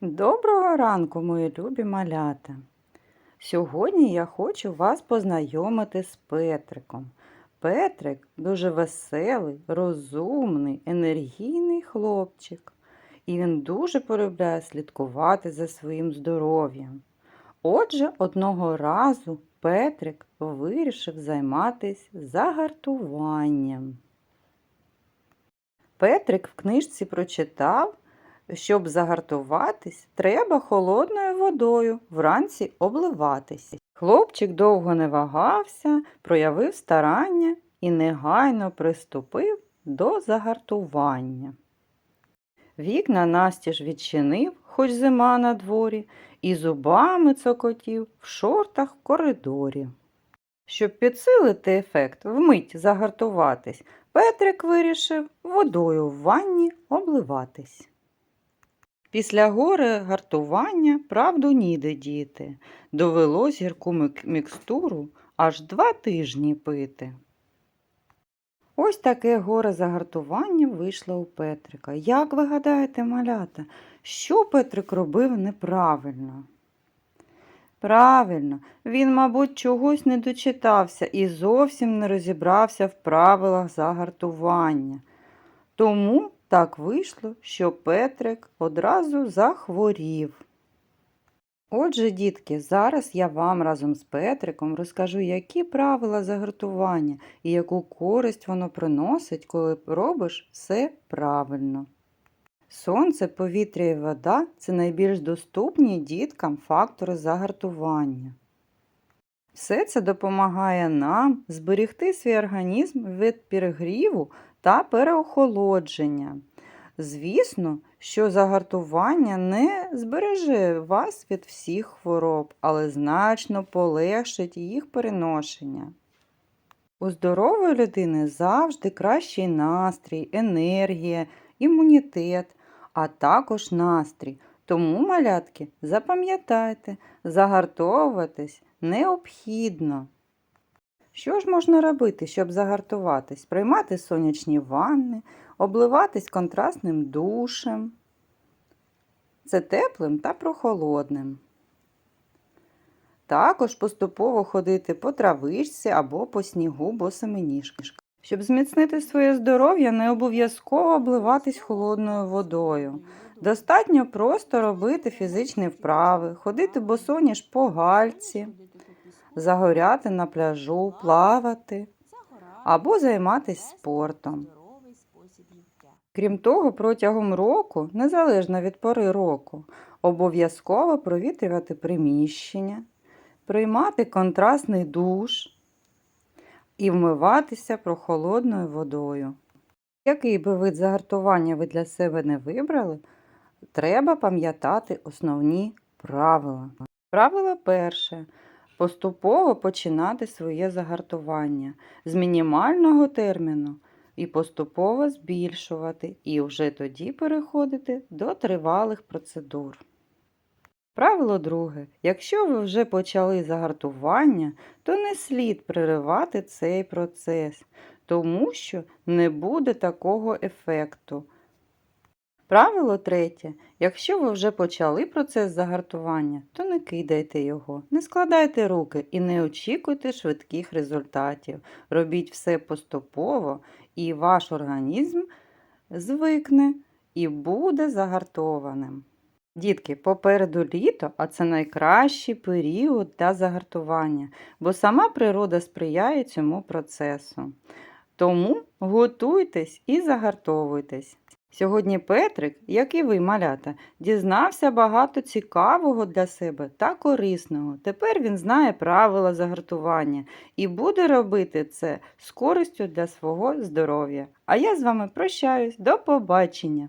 Доброго ранку, мої любі малята! Сьогодні я хочу вас познайомити з Петриком. Петрик дуже веселий, розумний, енергійний хлопчик. І він дуже полюбляє слідкувати за своїм здоров'ям. Отже, одного разу Петрик вирішив займатися загартуванням. Петрик в книжці прочитав, щоб загартуватись, треба холодною водою вранці обливатись. Хлопчик довго не вагався, проявив старання і негайно приступив до загартування. Вікна настіж відчинив, хоч зима на дворі, і зубами цокотів в шортах в коридорі. Щоб підсилити ефект, вмить загартуватись, Петрик вирішив водою в ванні обливатись. Після гори гартування правду ніде діти. Довелось гірку мікстуру аж два тижні пити. Ось таке горе загартування вийшло у Петрика. Як ви гадаєте, малята, що Петрик робив неправильно? Правильно, він, мабуть, чогось не дочитався і зовсім не розібрався в правилах загартування. Тому так вийшло, що Петрик одразу захворів. Отже, дітки, зараз я вам разом з Петриком розкажу, які правила загартування і яку користь воно приносить, коли робиш все правильно. Сонце, повітря і вода це найбільш доступні діткам фактори загартування. Все це допомагає нам зберегти свій організм від перегріву та переохолодження. Звісно, що загартування не збереже вас від всіх хвороб, але значно полегшить їх переношення. У здорової людини завжди кращий настрій, енергія, імунітет, а також настрій. Тому, малятки, запам'ятайте, загартовуватись необхідно. Що ж можна робити, щоб загартуватись? Приймати сонячні ванни, обливатись контрастним душем. Це теплим та прохолодним. Також поступово ходити по травичці або по снігу босими ніжками. Щоб зміцнити своє здоров'я, не обов'язково обливатись холодною водою. Достатньо просто робити фізичні вправи, ходити босоніж по гальці, загоряти на пляжу, плавати або займатися спортом. Крім того, протягом року, незалежно від пори року, обов'язково провітрювати приміщення, приймати контрастний душ і вмиватися прохолодною водою. Який би вид загартування ви для себе не вибрали, треба пам'ятати основні правила. Правило перше. Поступово починати своє загартування з мінімального терміну і поступово збільшувати, і вже тоді переходити до тривалих процедур. Правило друге. Якщо ви вже почали загартування, то не слід переривати цей процес, тому що не буде такого ефекту. Правило третє. Якщо ви вже почали процес загартування, то не кидайте його, не складайте руки і не очікуйте швидких результатів. Робіть все поступово, і ваш організм звикне і буде загартованим. Дітки, попереду літо, а це найкращий період для загартування, бо сама природа сприяє цьому процесу. Тому готуйтесь і загартовуйтесь. Сьогодні Петрик, як і ви, малята, дізнався багато цікавого для себе та корисного. Тепер він знає правила загартування і буде робити це з користю для свого здоров'я. А я з вами прощаюсь. До побачення!